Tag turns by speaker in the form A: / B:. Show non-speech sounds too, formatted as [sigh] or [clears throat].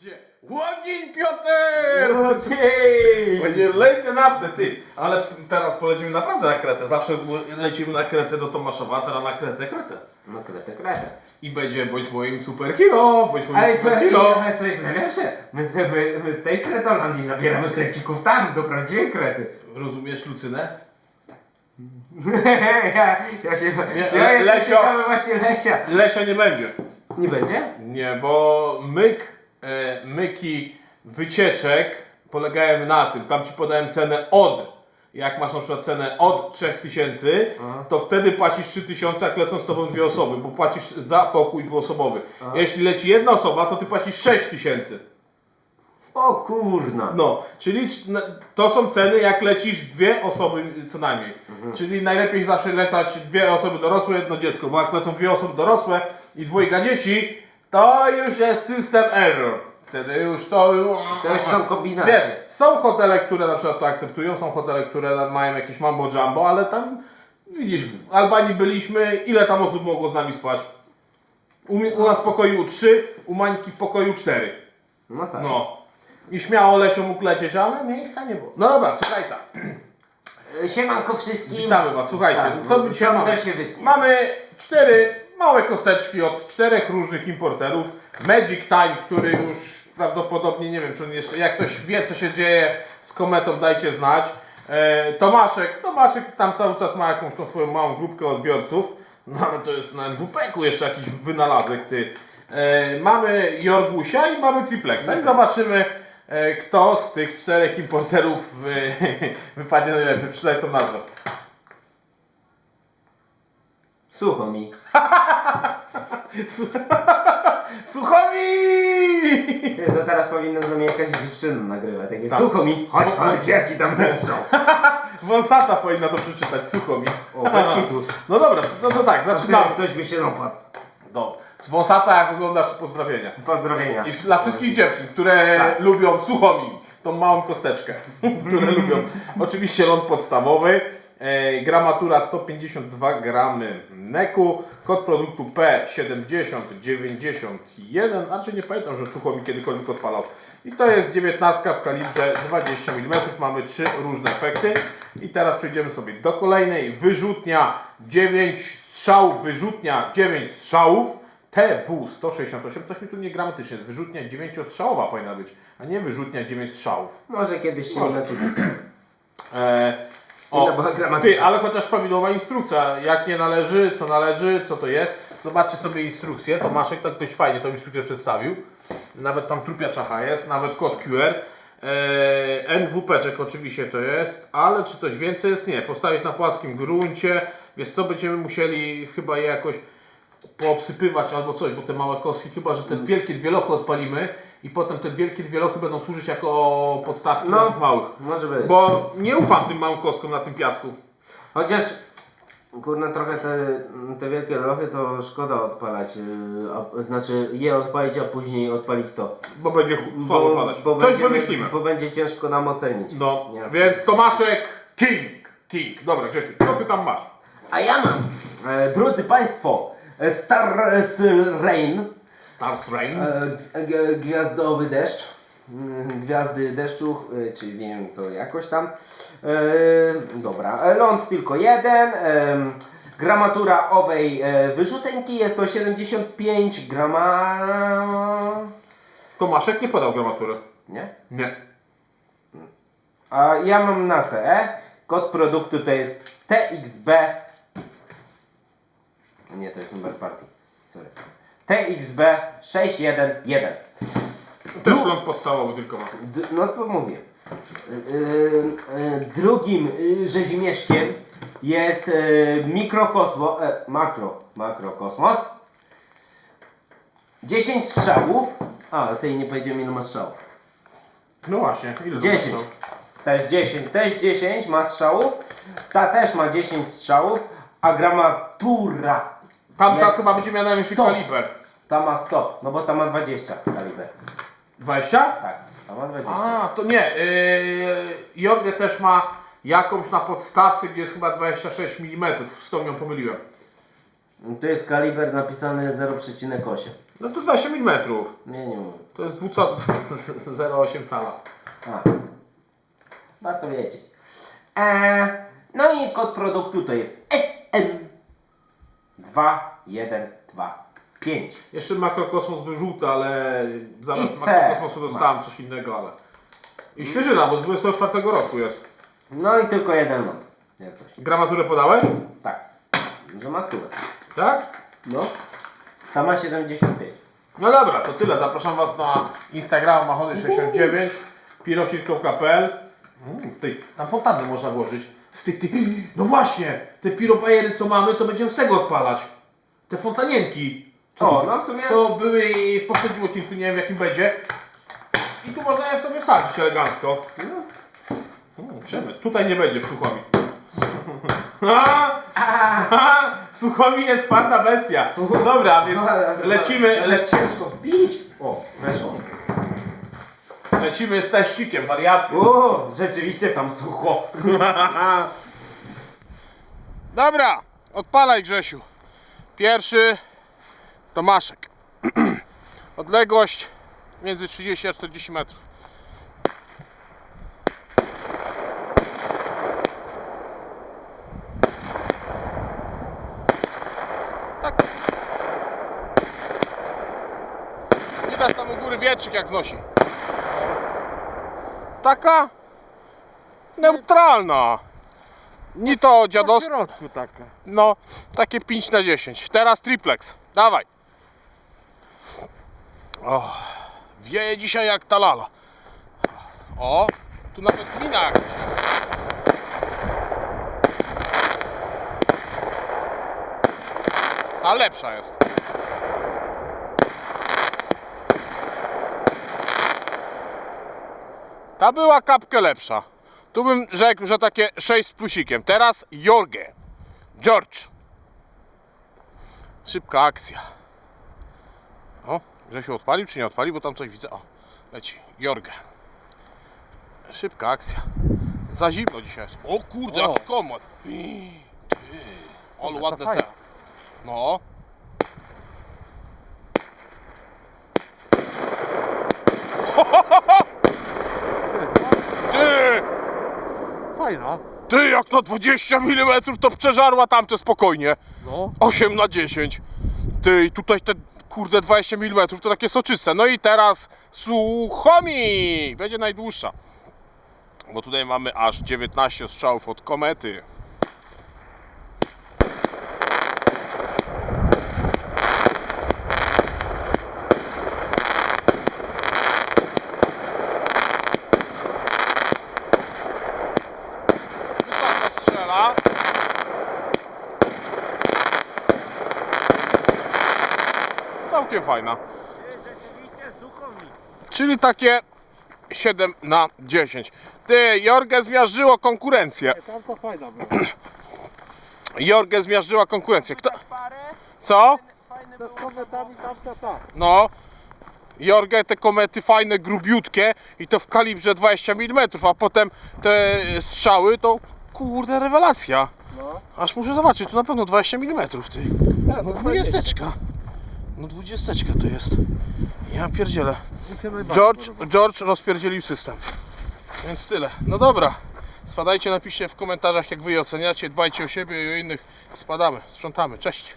A: Gdzie? Łogień Piotr!
B: Okej!
A: Będzie late enough, ty. Ale teraz polecimy naprawdę na Kretę. Zawsze lecimy na Kretę do Tomaszowa, a teraz na Kretę, Kretę.
B: No kretę, kretę.
A: I będzie bądź moim superhero, bądź moim
B: Ale co,
A: superhero.
B: ale co jest najlepsze? My z, my, my z tej kretolandii zabieramy krecików tam, do prawdziwej krety.
A: Rozumiesz Lucynę? [laughs]
B: ja, ja się...
A: Nie,
B: ja jestem
A: Lesio-
B: ciekawy właśnie Lesia.
A: Lesia nie będzie.
B: Nie będzie?
A: Nie, bo myk, myki wycieczek polegają na tym, tam ci podałem cenę od. Jak masz na przykład cenę od 3000, to wtedy płacisz 3000, jak lecą z tobą dwie osoby, bo płacisz za pokój dwuosobowy. Jeśli leci jedna osoba, to ty płacisz 6000.
B: O kurna.
A: No, czyli to są ceny, jak lecisz dwie osoby co najmniej. Czyli najlepiej zawsze latać dwie osoby dorosłe, jedno dziecko, bo jak lecą dwie osoby dorosłe i dwójka dzieci, to już jest system error. Wtedy już to...
B: To już są kombinacje.
A: Wiesz, są hotele, które na przykład to akceptują, są hotele, które mają jakieś mambo jumbo, ale tam widzisz, w Albanii byliśmy, ile tam osób mogło z nami spać? U, u nas w pokoju 3, u Mańki w pokoju 4.
B: No tak.
A: No. I śmiało Lesio mógł lecieć, ale miejsca nie było. No dobra, słuchaj tak.
B: Siemanko wszystkim.
A: Witamy Was. Słuchajcie,
B: Tak,
A: co dzisiaj
B: tam
A: mamy?
B: też się wytnie.
A: Mamy cztery małe kosteczki od czterech różnych importerów. Magic Time, który już prawdopodobnie, nie wiem, czy on jeszcze, jak ktoś wie, co się dzieje z kometą, dajcie znać. E, Tomaszek, Tomaszek tam cały czas ma jakąś tą swoją małą grupkę odbiorców. No ale to jest na NWP-ku jeszcze jakiś wynalazek, ty. E, mamy Jorgusia i mamy Triplexa i zobaczymy, e, kto z tych czterech importerów wy, [laughs] wypadnie najlepiej. Przeczytaj tą nazwę.
B: Sucho mi. [laughs]
A: Suchomi!
B: Ty, To teraz powinno za mnie jakaś dziewczyna nagrywać. Takie sucho mi. Chodź, chodź, ja ci tam wystrzał. [laughs]
A: Wąsata powinna to przeczytać, sucho mi.
B: O, bez kitu. [laughs]
A: No dobra, no to tak, zaczynamy.
B: ktoś by się napadł.
A: No, Wąsata, jak oglądasz pozdrowienia.
B: Pozdrowienia.
A: I dla wszystkich dziewczyn, które
B: Tak.
A: lubią suchomi, tą małą kosteczkę, które lubią. Oczywiście ląd podstawowy, gramatura 152 gramy neku, kod produktu P7091, znaczy nie pamiętam, że suchomi kiedykolwiek odpalał. I to jest 19 w kalibrze 20 mm, mamy trzy różne efekty. I teraz przejdziemy sobie do kolejnej, wyrzutnia 9 strzałów, wyrzutnia 9 strzałów. TW168, coś mi tu nie gramatycznie jest. Wyrzutnia 9-strzałowa powinna być, a nie wyrzutnia 9 strzałów.
B: Może kiedyś się
A: Może. O, ty, ale chociaż prawidłowa instrukcja, jak nie należy, co należy, co to jest. Zobaczcie sobie instrukcję, Tomaszek tak dość fajnie tą instrukcję przedstawił. Nawet tam trupia czacha jest, nawet kod QR. E, NWP-czek oczywiście to jest, ale czy coś więcej jest? Nie. Postawić na płaskim gruncie. Wiesz co, będziemy musieli chyba je jakoś poobsypywać albo coś, bo te małe kostki, chyba że te wielkie dwie lochy odpalimy i potem te wielkie dwie lochy będą służyć jako podstawki
B: No.
A: dla tych małych.
B: Może być.
A: Bo nie ufam tym małym kostkom na tym piasku.
B: Chociaż, kurna, trochę te, te wielkie lochy to szkoda odpalać. yy, A, znaczy je odpalić, a później odpalić to.
A: Bo będzie ch- słabo padać. Coś
B: będziemy-
A: wymyślimy.
B: Bo będzie ciężko nam ocenić.
A: No,
B: Nie.
A: więc Tomaszek King. King. Dobra, Grzesiu, co ty tam masz?
B: A ja mam, e, drodzy Państwo, e, Rain,
A: Stars Rain.
B: E, g- gwiazdowy deszcz, mm, gwiazdy deszczu, e, czy wiem to jakoś tam. E, dobra, e, ląd tylko jeden. gramatura owej e, wyrzutenki jest to 75 grama...
A: Tomaszek nie podał gramatury.
B: Nie?
A: Nie.
B: A ja mam na CE. Kod produktu to jest TXB. Nie, to jest numer partii. Sorry. TXB 611.
A: Też
B: No.
A: ląd podstawowy tylko ma.
B: No to mówię. Yy, yy, drugim yy, rzezimieszkiem jest yy, mikrokosmo, e, makro, makrokosmos. 10 strzałów. A, tej nie powiedziałem ile ma strzałów.
A: No właśnie, ile to
B: 10.
A: kosztowało?
B: Też 10. Też 10 ma strzałów. Ta też ma 10 strzałów. A gramatura.
A: Tam ta
B: Jest
A: chyba będzie miała najwyższy
B: sto.
A: kaliber.
B: Ta ma 100. No bo ta ma 20 kaliber.
A: 20?
B: Tak, ta ma 20.
A: A, to nie. Yy, Jorge też ma jakąś na podstawce, gdzie jest chyba 26 mm. Z tą ją pomyliłem.
B: To jest kaliber napisany 0,8.
A: No to 20 mm.
B: Nie, nie umiem.
A: To jest 0,8 [laughs] cala.
B: A. Warto wiedzieć. E, no i kod produktu to jest SM 2125.
A: Jeszcze makrokosmos był żółty, ale
B: I C.
A: makrokosmosu dostałem coś innego, ale... I świeżyna, bo z 24 roku jest.
B: No i tylko jeden ląd. Jak coś.
A: Gramaturę podałeś?
B: Tak. Że ma stówę.
A: Tak?
B: No. Ta ma 75.
A: No dobra, to tyle. Zapraszam Was na Instagrama machony69 pirofil.pl mm, Tam fontanny można włożyć. Z tych, tych, no właśnie, te piropajery co mamy, to będziemy z tego odpalać. Te fontanienki.
B: O, no w sumie-
A: Co były i w poprzednim odcinku, nie wiem w jakim będzie. I tu można je sobie wsadzić elegancko. Mm, przemysł. Tutaj nie będzie w Suchomi. [laughs] [laughs] Suchomi jest twarda bestia. [laughs] Dobra, więc lecimy,
B: Ale
A: leci,
B: ciężko wbić. O, weszło.
A: Lecimy z teścikiem, wariaty.
B: O, rzeczywiście tam sucho. [laughs]
A: Dobra, odpalaj Grzesiu. Pierwszy Tomaszek. [clears throat] Odległość między 30 a 40 metrów. Tak. Widać tam u góry wietrzyk jak znosi. Taka neutralna. Ni to
C: W
A: dziadowska.
C: środku taka.
A: No, takie 5 na 10. Teraz triplex. Dawaj. O, wieje dzisiaj jak ta lala. O, tu nawet mina jakaś jest. Ta lepsza jest. Ta była kapkę lepsza. Tu bym rzekł, że takie 6 z plusikiem. Teraz Jorge. George. Szybka akcja. O, Grzesiu odpalił czy nie odpalił, bo tam coś widzę. O, leci. Jorge. Szybka akcja. Za zimno dzisiaj jest. O kurde,
C: O.
A: jaki komod.
C: To
A: ładne te. No. Ty!
C: Fajna.
A: Ty, jak na 20 mm to przeżarła tamte spokojnie.
C: No.
A: 8 na 10. Ty, i tutaj te kurde 20 mm to takie soczyste. No i teraz Suchomi! Będzie najdłuższa. Bo tutaj mamy aż 19 strzałów od komety. Całkiem fajna.
C: Rzeczywiście sucho mi.
A: Czyli takie 7 na 10. Ty, Jorge zmiażdżyło konkurencję.
C: Tam to fajna była. [clears throat]
A: Jorge zmiażdżyła konkurencję. Kto? Co?
C: To z kometami tamta ta.
A: No. Jorge te komety fajne, grubiutkie i to w kalibrze 20 mm, a potem te strzały to kurde rewelacja.
C: No.
A: Aż muszę zobaczyć, tu na pewno 20 mm ty.
C: Tak,
A: No
C: to
A: dwudziesteczka. No dwudziesteczka to jest. Ja pierdzielę. George. George rozpierdzielił system. Więc tyle. No dobra. Spadajcie, napiszcie w komentarzach jak wy je oceniacie. Dbajcie o siebie i o innych. Spadamy, sprzątamy. Cześć.